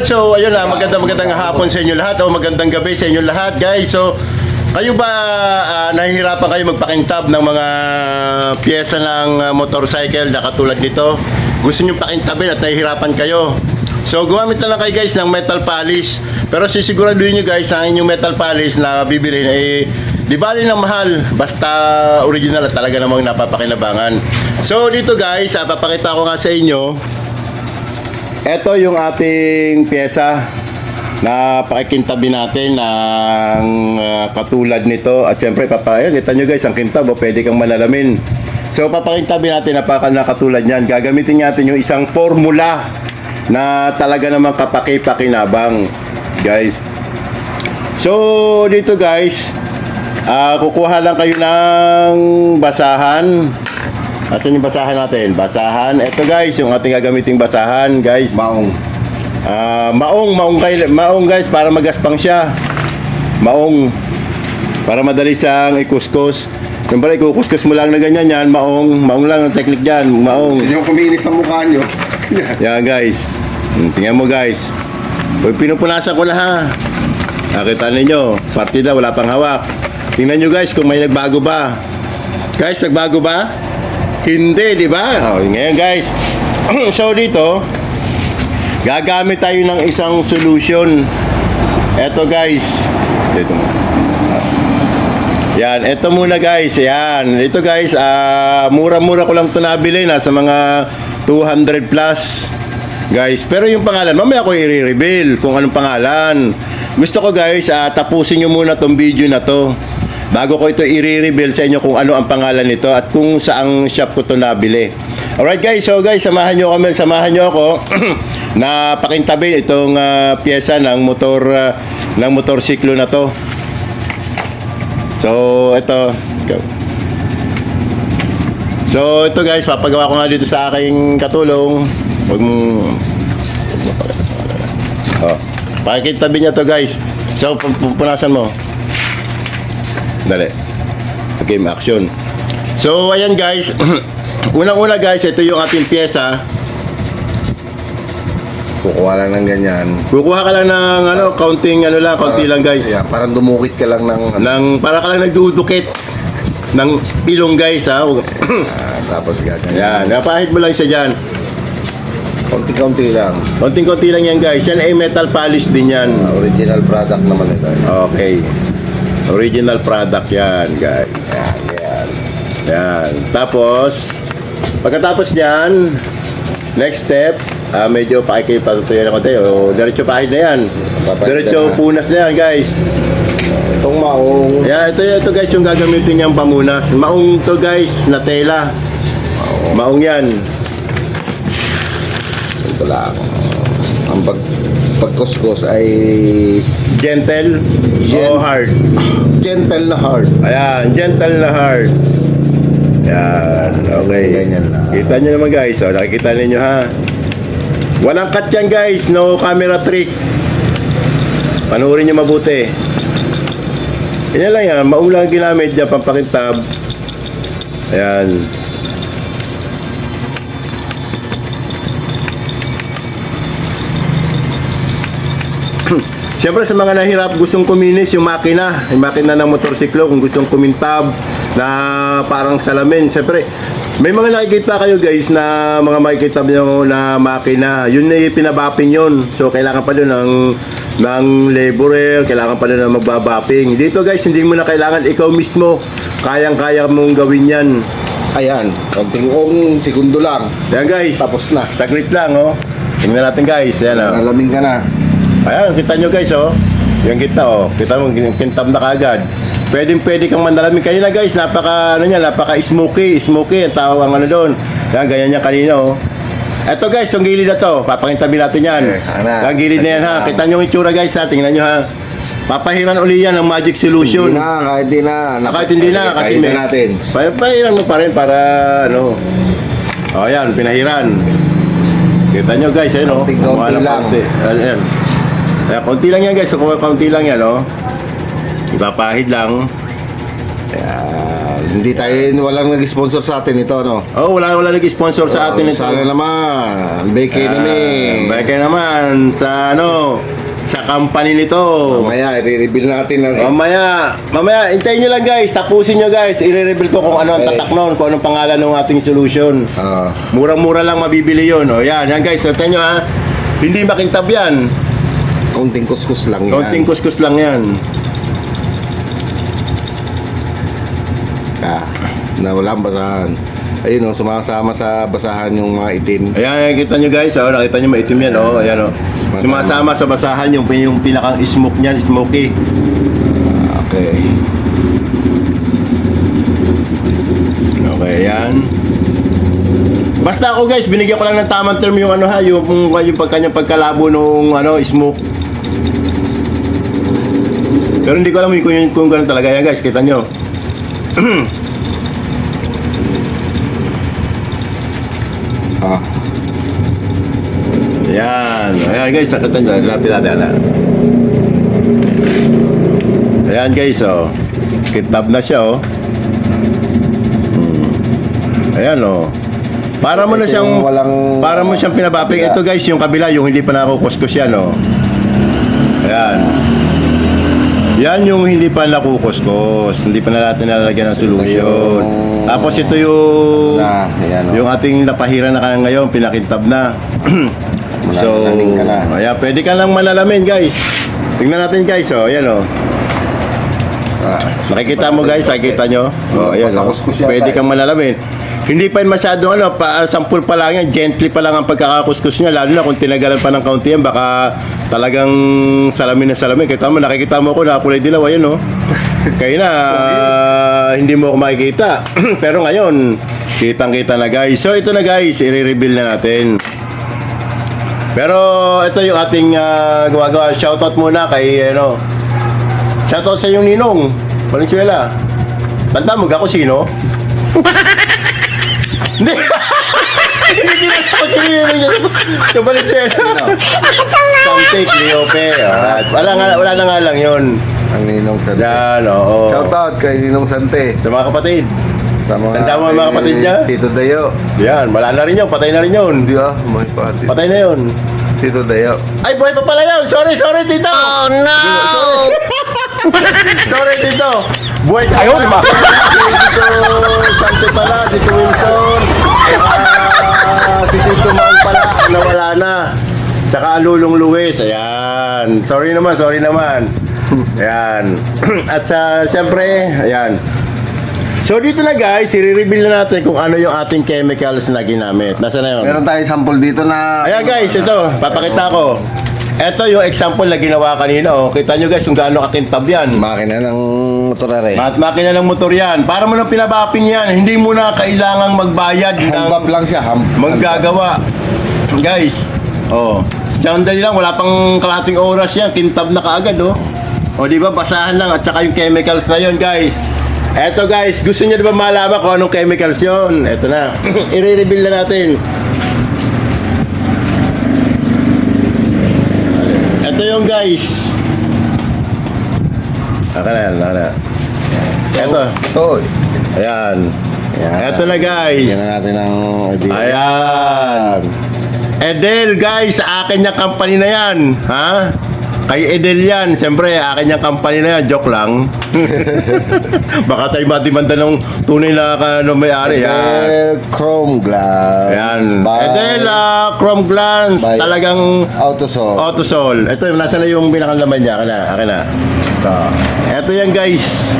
Alright, so ayun na, magandang magandang hapon sa inyo lahat o magandang gabi sa inyo lahat, guys. So, kayo ba ah, nahihirapan kayo magpakintab ng mga pyesa ng ah, motorcycle na katulad nito? Gusto nyo pakintabin at nahihirapan kayo? So, gumamit na lang kayo guys ng metal polish. Pero sisiguraduhin nyo guys ang inyong metal polish na bibilhin eh, di bali ng mahal. Basta original at talaga namang napapakinabangan. So, dito guys, ah, papakita ko nga sa inyo ito yung ating pyesa na pakikintabi natin ng ah, katulad nito. At syempre, papaya, kita nyo guys, ang kintab, o pwede kang malalamin. So, papakintabi natin na paka na katulad yan. Gagamitin natin yung isang formula na talaga namang kapaki-pakinabang, guys. So, dito guys, ah, kukuha lang kayo ng basahan. Asan yung basahan natin? Basahan. Ito guys, yung ating gagamiting basahan, guys. Maong. Ah, maong, maong, kay, maong guys, para magaspang siya. Maong. Para madali siyang ikuskus. Yung pala, ikukuskus mo lang na ganyan yan, maong. Maong lang ang technique dyan, maong. Gusto nyo kuminis sa mukha nyo? Yan guys. Hmm, Tingnan mo guys. Uy, pinupunasan ko na ha. Nakita ninyo, partida wala pang hawak. Tingnan nyo guys kung may nagbago ba. Guys, nagbago ba? Hindi, di ba? Oh, ngayon guys. so dito, gagamit tayo ng isang solution. Eto guys. Dito mo. Yan, ito muna guys. Yan. Ito guys, ah, mura-mura ko lang ito nabili. Nasa mga 200 plus. Guys, pero yung pangalan, mamaya ko i-reveal kung anong pangalan. Gusto ko guys, ah, tapusin nyo muna tong video na to. Bago ko ito i-reveal sa inyo kung ano ang pangalan nito at kung saang shop ko ito nabili. Alright guys, so guys, samahan nyo kami, samahan nyo ako na pakintabi itong ah, pyesa ng motor ah, ng motorsiklo na to. So, ito. So, ito guys, papagawa ko nga dito sa aking katulong. Huwag mong... Oh. Pakikintabi niya to guys. So, pu- pu- punasan mo. Dali. Game action. So, ayan guys. Unang-una guys, ito yung ating pyesa. Kukuha lang ng ganyan. Kukuha ka lang ng ano, counting ano lang, county lang guys. Yeah, parang dumukit ka lang ng... Nang, para ka lang nagdudukit ng ilong guys ha. Ah, tapos gaganyan. Yan, napahid mo lang siya dyan. Konti-konti lang. Konting-konti lang yan guys. Yan ay metal polish din yan. Ah, original product naman ito. Okay. Original product yan guys. Yan, yan. Yan. Tapos, pagkatapos yan, next step, ah medyo pakikayo patutuyan ako tayo. Diretso pahid na yan. Diretso na. punas na yan guys. Itong maong... Yan, ito, ito guys yung gagamitin niyang pamunas. Maong to guys, na tela. Maong yan. Ito lang. Ang pag pagkuskus ay Gentle Gen- o hard. gentle na hard. Ayan, gentle na hard. Yan, okay. Ganyan lang. Kita nyo naman guys, oh, nakikita ninyo ha. Walang cut yan guys, no camera trick. Panoorin nyo mabuti. Ganyan lang yan, maulang ginamit niya pampakintab. Ayan. Siyempre sa mga nahirap gustong kuminis yung makina, yung makina ng motorsiklo kung gustong kumintab na parang salamin. Siyempre, may mga nakikita kayo guys na mga makikita nyo na makina. Yun na yung pinabapping yun. So kailangan pa doon ng ng laborer, kailangan pa doon ng magbabapping. Dito guys, hindi mo na kailangan ikaw mismo. Kayang-kaya mong gawin yan. Ayan, konting ong segundo lang. Yan guys, Tapos na. saglit lang oh. Tingnan natin guys, yan oh. Nalamin ka na. Ayan, kita nyo guys, oh. Yung kita, oh. Kita mo, kintab na kagad. Pwede pwede kang mandalamin. Kanina guys, napaka, ano niya, napaka smoky. Smoky, ang tawag ang ano doon. Yan, ganyan niya kanina, oh. Eto guys, yung gilid na to. Papakintabi natin yan. Yung gilid na yan, ha. Kita nyo yung itsura guys, ha. Tingnan nyo, ha. Papahiran uli yan ng Magic Solution. Hindi na, kahit hindi na. Ah, Kahit hindi na, kasi may... na natin. Pa- Pahiran mo pa rin para, ano. O, yan, pinahiran. Kita nyo guys, ayun, oh. Ng lang. Ayan. Kaya konti lang yan guys, konti lang yan, oh. Ipapahid lang. Ayan. Hindi tayo, walang nag-sponsor sa atin ito, no? Oh, wala wala nag-sponsor sa atin ito. Sana naman, Becky Ah, namin. Beke naman sa ano, sa company nito. Mamaya, i-reveal natin na Mamaya, mamaya, hintayin nyo lang guys, tapusin nyo guys, i-reveal ko kung ano ang Okay. tatak nun, kung anong pangalan ng ating solution. Ah, Murang-mura lang mabibili yun. O yan, yan guys, hintayin nyo ha. Hindi makintab yan. Konting kuskus lang yan. Konting kuskus lang yan. Ah, na walang basahan. Ayun o, sumasama sa basahan yung mga itim. Ayan, kita nyo guys, oh, nakita nyo maitim yan, oh, ayan, oh. Sumasama sa basahan yung, yung pinakang smoke niyan, smoky. Ah, Okay. Okay, ayan. Basta ako guys, binigyan ko lang ng tamang term yung ano ha, yung, yung, yung pagkanyang pagkalabo nung ano, smoke. Pero hindi ko alam kung, yun- kung gano'n talaga yan guys, kita nyo. Ah, Ayan, ayan guys, kita nyo, lapit natin, ala. Ayan guys, oh. Kitab na siya, oh. Hmm. Ayan, oh. Para mo na siyang walang- para mo siyang pinabaping. kabila. Ito guys, yung kabila, yung hindi pa nakukuskus yan, oh. Ayan. Yan yung hindi pa nakukuskus. Hindi pa na natin nalagyan ng solution. Tapos ito yung na, ayan o. yung ating napahiran na kaya ngayon, pinakintab na. so, ka na. ayan, pwede ka lang manalamin guys. Tingnan natin guys, oh, ayan oh. Ah, Nakikita mo guys, nakikita nyo? Oh, ayan, oh. Pasakuskus yata Pwede eh. kang manalamin. Hindi pa masyado ano, pa, sampul pa lang yan, gently pa lang ang pagkakakuskus niya, lalo na kung tinagalan pa ng kaunti yan, baka talagang salamin na salamin. Kita mo, nakikita mo ako, nakakulay dilaw, ayun oh. Kaya na, ah, hindi mo ako makikita. Pero ngayon, kitang-kita na guys. So ito na guys, i-reveal na natin. Pero ito yung ating ah, gawa-gawa. Shoutout muna kay ano. Shoutout sa yung ninong. Valenzuela. Tanda mo ako sino? Hindi. Hindi kinanta ko si ninong niya. Sa Valenzuela. Samtik, Leope. Ah, wala, nga, wala na nga lang yun. ang Ninong Sante. Yan, oo. Shout out kay Ninong Sante. Sa mga kapatid. Sa mga, Tanda mo ang mga kapatid niya? Tito Dayo. Yan, wala na rin yun. Patay na rin yun. Hindi ah, may pati. Patay na yun. Tito Dayo. Ay, buhay pa pala yun. Sorry, sorry, tito. Oh, no. sorry, tito. Buhay ka. Ayun, ma. Dito, Sante pala. Dito, Wilson. Saka, si Tito Maong pala. Nawala na. Tsaka Lulong Luis. Ayan. Sorry naman, sorry naman. Ayan. At uh, siyempre, ayan. So dito na guys, i-reveal na natin kung ano yung ating chemicals na ginamit. Nasaan na yun? Meron tayong sample dito na... Ayan guys, ito, papakita ko. Ito yung example na ginawa kanina. Oh. Kita nyo guys kung gaano kakintab yan. Makina ng motorare. At makina ng motor yan. Para mo nang pinabaping yan, hindi mo na kailangang magbayad Hambap ng lang siya. Ham maggagawa. Guys, oh, sandali lang, wala pang kalating oras yan, kintab na kaagad, oh. O di ba basahan lang at saka yung chemicals na yon, guys. Eto guys, gusto niyo di ba malaman kung anong chemicals yon? Eto na. I-reveal na natin. Ito yung guys. Aka na yan, aka na. Eto. Ito. Ayan. Ayan. Eto na guys. Na natin ng idea. Ayan. Edel, guys, akin yung company na yan. Ha? Kay Edel yan. Siyempre, akin yung company na yan. Joke lang. Baka tayo matimanda ng tunay na ano, may-ari. Ha? Edel Chrome Glass. Ayan. By Edel, ah, Chrome Glance. By- Talagang Autosol. Autosol. Ito, nasa na yung pinakalaman niya? Akin na. Akin na. Ito. Ito yan, guys.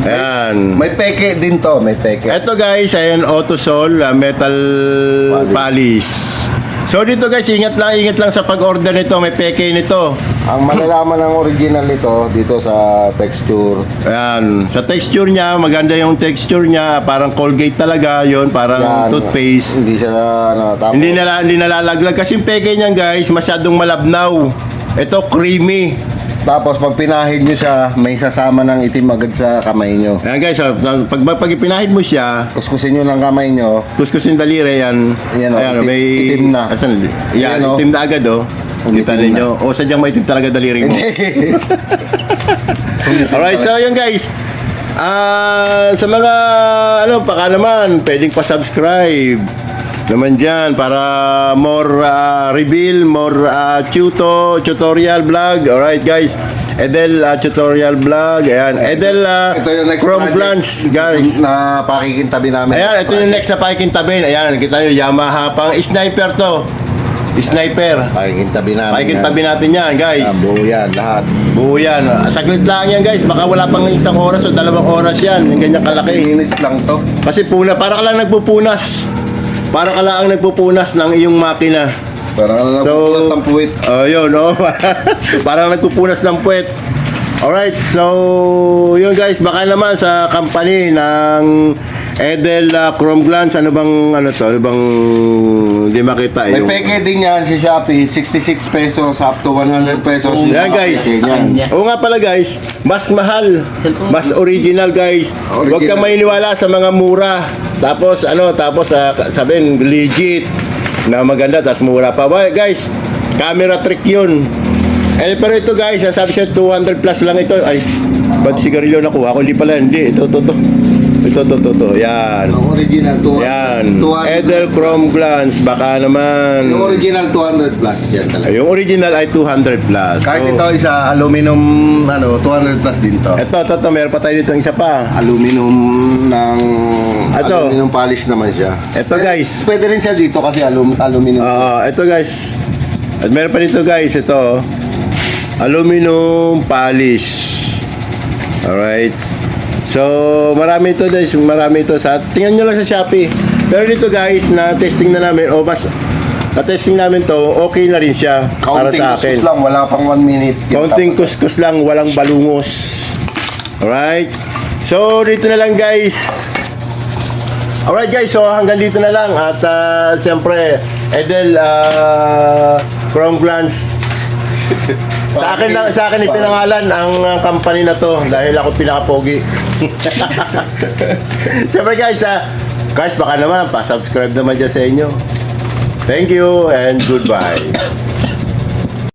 Ayan. May peke din to. May peke. Ito guys, ayan Autosol uh, metal Polish. polish. So dito guys, ingat lang, ingat lang sa pag-order nito, may peke nito. Ang malalaman ng original nito dito sa texture. Ayan, sa texture niya, maganda yung texture niya, parang Colgate talaga, yon parang Yan. toothpaste. Hindi siya ano, tapos Hindi nala, hindi nalalaglag kasi yung peke niyan guys, masyadong malabnaw. Ito creamy. Tapos pag pinahid nyo siya, may sasama ng itim agad sa kamay nyo. Ayan guys, ah, pag, pag ipinahid mo siya, Kuskusin nyo ng kamay nyo. kuskusin daliri yan. Ayan, oh, Ayan, itim- may itim na. Asan? Yan, Ayan, oh. itim na agad oh. Kita ninyo. O sadyang maitim talaga daliri mo. Alright, so yun guys. Ah, sa mga ano, baka naman pwedeng pa-subscribe naman diyan para more ah, reveal, more ah, tuto, tutorial vlog. Alright guys. Edel ah, tutorial vlog. Ayan. Edel ah, Ito yung next from Glance, guys. Na pakikintabi namin. Ayan, ito yung next sa pakikintabin. Ayan, kita nyo, Yamaha pang sniper to. Sniper. Pakikintabi namin. Pakikintabi natin yan, guys. Yan, buo yan, lahat. Buo yan. Saglit lang yan, guys. Baka wala pang isang oras o dalawang oras yan. Yung ganyan 3 kalaki. minutes lang to. Kasi puna, para ka lang nagpupunas. Para ka lang nagpupunas ng iyong makina. Para ka lang So, so, ng puwit. Oh, yun, no? Parang nagpupunas ng puwet. Alright, so, yun guys, baka naman sa company ng Edel uh, Chrome Glance, ano bang, ano to, ano bang, hindi makita May yung... peke din yan si Shopee, 66 pesos up to 100 pesos. Oh, Yan, guys. Sa kanya. Oo nga pala guys, mas mahal, mas original guys. Huwag kang Original. maniniwala sa mga mura. Tapos ano, tapos uh, sabihin legit na maganda tapos mura pa. Well, guys, camera trick 'yun. Eh pero ito guys, sabi siya 200 plus lang ito. Ay, ba't sigarilyo nakuha ko? Hindi pala, hindi. Ito, ito, ito. Ito, ito, ito, ito. Yan. Ang original, 200. Yan. 200 Edel Chrome Glance, baka naman. Yung original, 200 plus. Yan talaga. Yung original ay 200 plus. Kahit So, ito isa, aluminum, ano, 200 plus din to. Ito, ito, ito, meron pa tayo dito isa pa. Aluminum ng... Ito. Aluminum polish naman siya. Ito, guys. Pwede rin siya dito kasi alum, aluminum. Ah, ito guys. At meron pa dito guys, ito. Aluminum polish. Alright. So, marami ito guys. Marami ito sa... Tingnan nyo lang sa Shopee. Pero dito guys, na testing na namin. O mas... Na testing namin to, okay na rin siya para Counting sa akin. kuskus lang, wala pang 1 minute. Konting kuskus lang, walang balungos. Alright? So, dito na lang guys. Alright guys, so hanggang dito na lang. At ah, siyempre, Edel, uh, Chrome Glance. sa akin lang, sa akin ipinangalan ang company na to dahil ako pinaka-pogi. siyempre guys, ah, guys baka naman pa-subscribe naman dyan sa inyo. Thank you and goodbye.